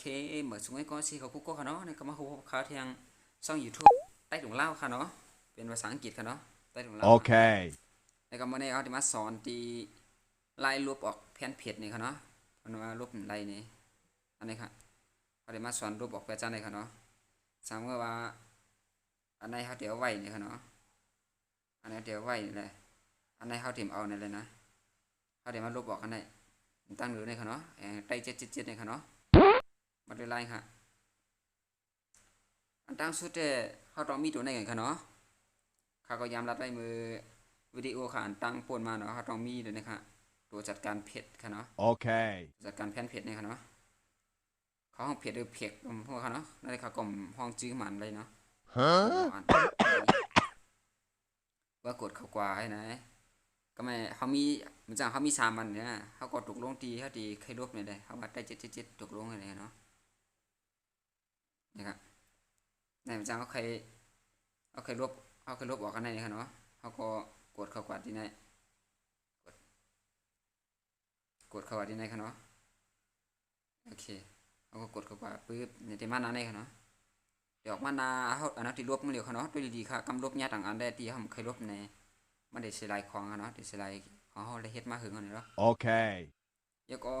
เคเหมือนสงไอ้ก็สิเขาคุกก็ค่ะเนาะในก็มาฮู้ข่าวทางช่อง YouTube ใต้ถุงเล่าค่ะเนาะเป็นภาษาอังกฤษค่ะเนาะใต้ถุงเล่า Okay. แล้วก็มื้อนี้เขาจะมาสอนตีไล่รูปออกแผ่นเพจนี่ค่ะเนาะเพิ่นว่ารูปไล่นี่อันนี้ค่ะเขาจะมาสอนรูปออกแบบจังได๋ค่ะเนาะสมมุติว่าอันไหนเขาเดี๋ยวไว้นี่ค่ะเนาะอันไหนเดี๋ยวไว้นี่แหละอันไหนเขาถิ่มเอานี่เลยนะเขาเดี๋ยวมารูปออกอันไหนตั้งหรือนี่ค่ะเนาะเอ่อใต้777นี่ค่ะเนาะ มาด้วยไล่ค่ะอันตั้งสุดแต่เขาต้องมีตัวไหนกันค่ะเนาะเขาก็ยามรัดไว้มือวิดีโอค่ะอันตั้งป่วนมาเนาะเขาต้องมีเลยนะคะตัวจัดการเพจค่ะเนาะ Okay. จัดการแผนเพจเนี่ยค่ะเนาะเขาห้องเพจหรือเพจพวกเขาเนาะนั่นเลยค่ะกล่อมห้องจื้อหมันเลยเนาะ Huh? อ่านว่ากดเขากว่าไอ้นะก็ไม่เขามีเหมือนจังเขามีสามวันเนี่ยเขาก็ตกลงตีเขาตีใครลบเนี่ยได้เขามาได้เจ็ดเจ็ดเจ็ดตกลงอะไรเนาะ นี่ครับในเหมือนจังเขาเคยเขาเคยลบเขาเคยลบออกกันได้เนี่ยค่ะเนาะเขาก็กดเขากว่าที่ไหนกดกดเขากว่าที่ไหนค่ะเนาะโอเคเขาก็กดเขากว่าปึ๊บเนี่ยที่มานาในค่ะเนาะเดี๋ยวมานาเขาอันนั้นที่ลบมันเร็วเขาเนาะด้วยดีๆค่ะกำลบเนี่ยต่างอันได้ที่เขาเคยลบในมันได้สไลด์ของเขาเนาะได้สไลด์ของเขาได้เฮ็ดมาหึงเขาเนาะ Okay. แล้วก็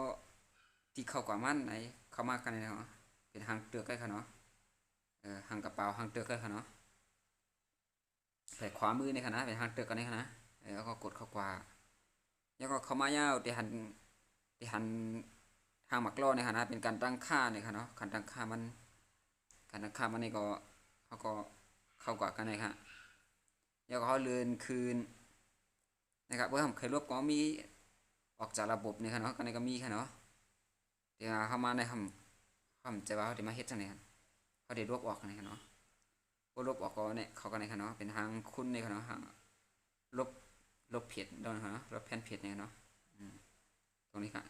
ที่เข้ากว่ามันไหนเข้ามากันเนาะเป็นหางเตือกใกล้เขาเนาะเออ หางกระเป๋าหางเตือกใกล้เขาเนาะแต่ขวามือในค่ะนะเป็นหางเตือกกันในค่ะนะแล้วก็กดเข้ากว่าแล้วก็เข้ามายาวที่หันที่หันทางหมักล้อในค่ะนะเป็นการตั้งค่าเนี่ยค่ะเนาะการตั้งค่ามันการตั้งค่ามันนี่ก็เขาก็เข้ากว่ากันเลยค่ะแล้วก็เขาเลื่อนคืนนะครับเพื่อผมเคยรวบก็มีออกจากระบบนี่ค่ะเนาะกันนี้ก็มีค่ะเนาะเดี๋ยวเข้ามาในคำคำจะว่าเขาจะมาเฮ็ดจังไดครับ เขาได้รวบออกนี่ค่ะเนาะพอรวบออกก็เนี่ยเขาก็ในค่ะเนาะเป็นทางคุณนี่ค่ะเนาะทางลบลบเพจดอนค่ะเนาะลบแผ่นเพจเนี่ยเนาะตรงนี้ค่ะ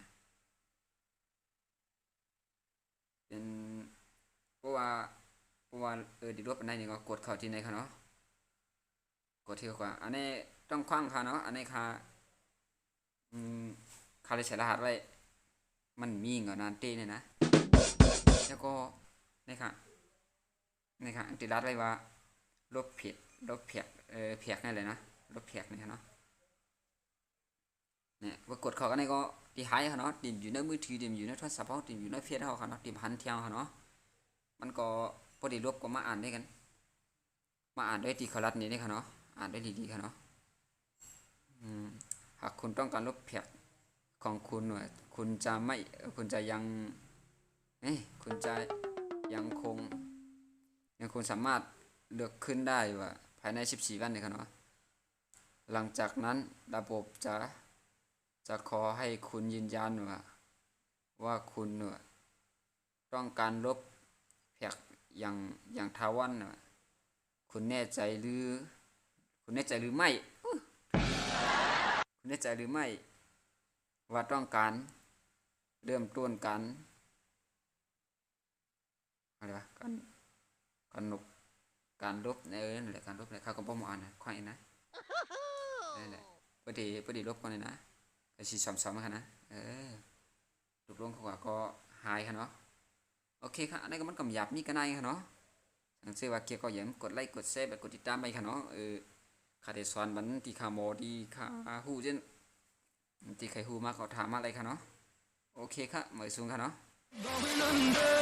เป็นเพราะว่าเพราะว่าเออดีรวบอันไหนนี่ก็กดเข้าที่ไหนค่ะเนาะกดที่กว่าอันนี้ต้องคว้างค่ะเนาะอันนี้ค่ะอืมเขาเลยใส่รหัสไว้มันมีเงานานเต้เนี่ยนะ แล้วก็นี่ค่ะ นี่ค่ะอันติรัดไว้ว่าลบเพียลบเพียกเออเพียกนี่เลยนะลบเพียกนี่ค่ะเนาะเนี่ยว่ากดเข้ากันนี่ก็ที่หายค่ะเนาะติมอยู่ในมือถือติมอยู่ในโทรศัพท์เขาติมอยู่ในเฟซเขาค่ะเนาะติมหันเที่ยวค่ะเนาะมันก็พอดีรวบก็มาอ่านด้วยกัน มาอ่านด้วยตีคอรัดนี้นี่ค่ะเนาะอ่านได้ดีๆค่ะเนาะอืมหากคุณต้องการลบเพียกของคุณว่าคุณจะไม่คุณจะยังเอ้คุณจะยังคง ยังคงสามารถเลือกขึ้นได้ว่าภายใน 14 วันนี่ค่ะเนาะหลังจากนั้นระบบจะจะขอให้คุณยืนยันว่าว่าคุณเนี่ยต้องการลบเพียกอย่างอย่างทาวันนะคุณแน่ใจหรือ คุณแน่ใจหรือไม่ คุณแน่ใจหรือไม่ ว่าต้องการเริ่มต้นการอะไรวะการ การลบการลบเออนั่นแหละการลบเนี่ยเขาก็บอกมาอ่านนะควายนะนั่นแหละพอดีพอดีลบก่อนเลยนะก็ชีซ้อมๆกันนะเออถูกลงเขาว่าก็หายค่ะเนาะโอเคค่ะอันนี้ก็มันกำหยับนี่ก็ได้ค่ะเนาะสังเกตว่าเกี่ยวก็อย่ากดไลค์กดแชร์แบบกดติดตามไปค่ะเนาะเออข้าได้สอนบันที่ข้าโมดีข้าฮู้เจนที่ใครฮู้มากก็ถามมาอะไรค่ะเนาะโอเคค่ะเหมยสูงค่ะเนาะ Going under